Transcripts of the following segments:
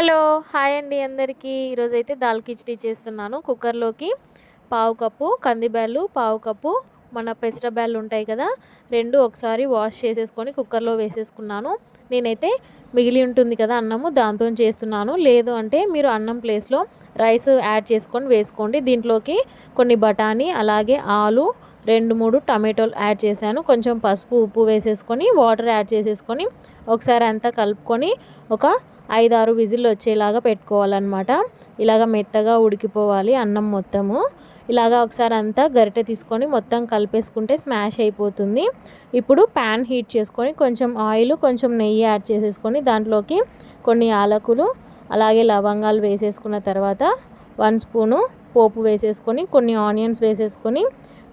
Hello hi అండి అందరికీ. ఈరోజు అయితే దాల్ కిచడీ చేస్తున్నాను కుక్కర్లోకి. పావు కప్పు కందిబ్యాలు పావు కప్పు మన పెసరబ్యాళ్ళు ఉంటాయి కదా రెండు ఒకసారి వాష్ చేసేసుకొని కుక్కర్లో వేసేసుకున్నాను. నేనైతే మిగిలి ఉంటుంది కదా అన్నము దాంతో చేస్తున్నాను. లేదు అంటే మీరు అన్నం ప్లేస్లో రైస్ యాడ్ చేసుకొని వేసుకోండి. దీంట్లోకి కొన్ని బఠానీ అలాగే ఆలు రెండు మూడు టమాటోలు యాడ్ చేశాను. కొంచెం పసుపు ఉప్పు వేసేసుకొని వాటర్ యాడ్ చేసేసుకొని ఒకసారి అంతా కలుపుకొని ఒక ఐదు ఆరు విజిల్లు వచ్చేలాగా పెట్టుకోవాలన్నమాట. ఇలాగ మెత్తగా ఉడికిపోవాలి అన్నం మొత్తము. ఇలాగ ఒకసారి అంతా గరిటె తీసుకొని మొత్తం కలిపేసుకుంటే స్మాష్ అయిపోతుంది. ఇప్పుడు ప్యాన్ హీట్ చేసుకొని కొంచెం ఆయిల్ కొంచెం నెయ్యి యాడ్ చేసేసుకొని దాంట్లోకి కొన్ని యాలకులు అలాగే లవంగాలు వేసేసుకున్న తర్వాత వన్ స్పూను పోపు వేసేసుకొని కొన్ని ఆనియన్స్ వేసేసుకొని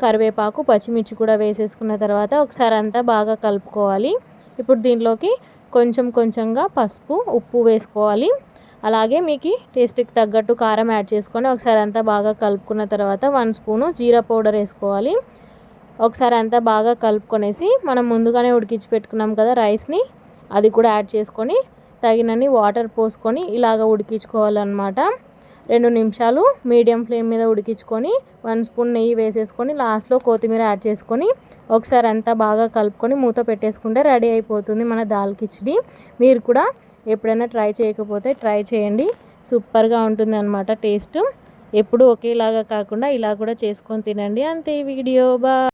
కరివేపాకు పచ్చిమిర్చి కూడా వేసేసుకున్న తర్వాత ఒకసారి అంతా బాగా కలుపుకోవాలి. ఇప్పుడు దీంట్లోకి కొంచెం కొంచెంగా పసుపు ఉప్పు వేసుకోవాలి. అలాగే మీకు టేస్ట్కి తగ్గట్టు కారం యాడ్ చేసుకొని ఒకసారి అంతా బాగా కలుపుకున్న తర్వాత వన్ స్పూను జీరా పౌడర్ వేసుకోవాలి. ఒకసారి అంతా బాగా కలుపుకొనేసి మనం ముందుగానే ఉడికించి పెట్టుకున్నాం కదా రైస్ని అది కూడా యాడ్ చేసుకొని తగినన్ని వాటర్ పోసుకొని ఇలాగ ఉడికించుకోవాలన్నమాట. రెండు నిమిషాలు మీడియం ఫ్లేమ్ మీద ఉడికించుకొని వన్ స్పూన్ నెయ్యి వేసేసుకొని లాస్ట్లో కొత్తిమీర యాడ్ చేసుకొని ఒకసారి అంతా బాగా కలుపుకొని మూత పెట్టేసుకుంటే రెడీ అయిపోతుంది మన దాల్ కిచిడి. మీరు కూడా ఎప్పుడైనా ట్రై చేయకపోతే ట్రై చేయండి. సూపర్గా ఉంటుంది అనమాట టేస్ట్. ఎప్పుడు ఒకేలాగా కాకుండా ఇలా కూడా చేసుకొని తినండి. అంతే వీడియో. బా